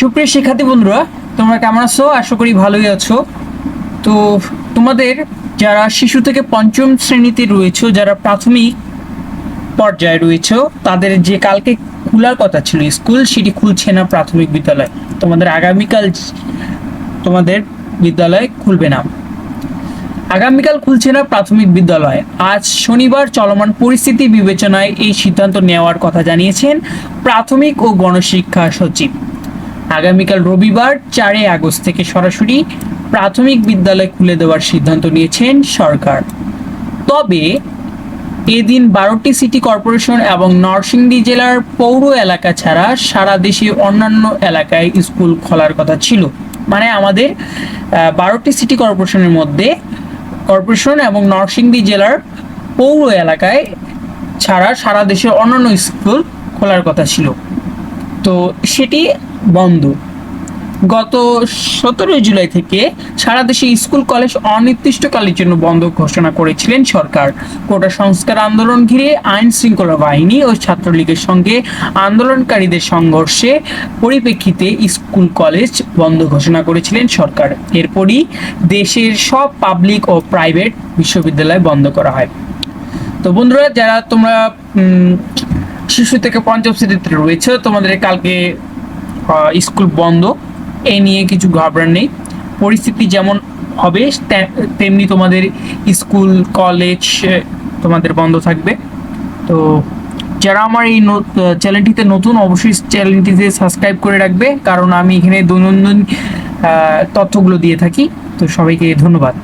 সুপ্রিয় শিক্ষার্থী বন্ধুরা, তোমরা কেমন আছো? আশা করি ভালোই আছো। তো তোমাদের যারা শিশু থেকে পঞ্চম শ্রেণীতে রয়েছে, যারা প্রাথমিক পর্যায়ে রয়েছে, তাদের যে কালকে খোলার কথা ছিল, স্কুল সেটি খুলছে না প্রাথমিক বিদ্যালয়। তোমাদের আগামীকাল তোমাদের বিদ্যালয় খুলবে না। আগামীকাল খুলছে না প্রাথমিক বিদ্যালয়। আজ শনিবার চলমান পরিস্থিতি বিবেচনায় এই সিদ্ধান্ত নেওয়ার কথা জানিয়েছেন প্রাথমিক ও গণশিক্ষা সচিব। আগামীকাল রবিবার চারই আগস্ট থেকে সরাসরি প্রাথমিক বিদ্যালয় খুলে দেওয়ার সিদ্ধান্ত নিয়েছেন সরকার। তবে এদিন বারোটি সিটি কর্পোরেশন এবং নরসিংদী জেলার পৌর এলাকা ছাড়া সারা দেশে অন্যান্য এলাকায় স্কুল খোলার কথা ছিল। মানে আমাদের বারোটি সিটি কর্পোরেশনের মধ্যে কর্পোরেশন এবং নরসিংদী জেলার পৌর এলাকায় ছাড়া সারা দেশে অন্যান্য স্কুল খোলার কথা ছিল। তো সেটি বন্ধ। গত সতেরোই জুলাই থেকে সারা দেশে স্কুল, কলেজ অনির্দিষ্টকালের জন্য বন্ধ ঘোষণা করেছিলেন সরকার। কোটা সংস্কার আন্দোলন ঘিরে আইন শৃঙ্খলা বাহিনী ও ছাত্রলীগের সঙ্গে আন্দোলনকারীদের সংঘর্ষে পরিপ্রেক্ষিতে স্কুল, কলেজ বন্ধ ঘোষণা করেছিলেন সরকার। এরপরই দেশের সব পাবলিক ও প্রাইভেট বিশ্ববিদ্যালয় বন্ধ করা হয়। তো বন্ধুরা, যারা তোমরা শিশু থেকে পঞ্চম শ্রেণীতে রয়েছে, তোমাদের কালকে স্কুল বন্ধ এই নিয়ে কিছু ঘাবড়ার নেই। পরিস্থিতি যেমন হবে তেমনি তোমাদের স্কুল, কলেজ তোমাদের বন্ধ থাকবে। তো যারা আমার এই চ্যানেলটিতে নতুন, অবশ্যই চ্যানেলটিতে সাবস্ক্রাইব করে রাখবে, কারণ আমি এখানে দৈনন্দিন তথ্যগুলো দিয়ে থাকি। তো সবাইকে ধন্যবাদ।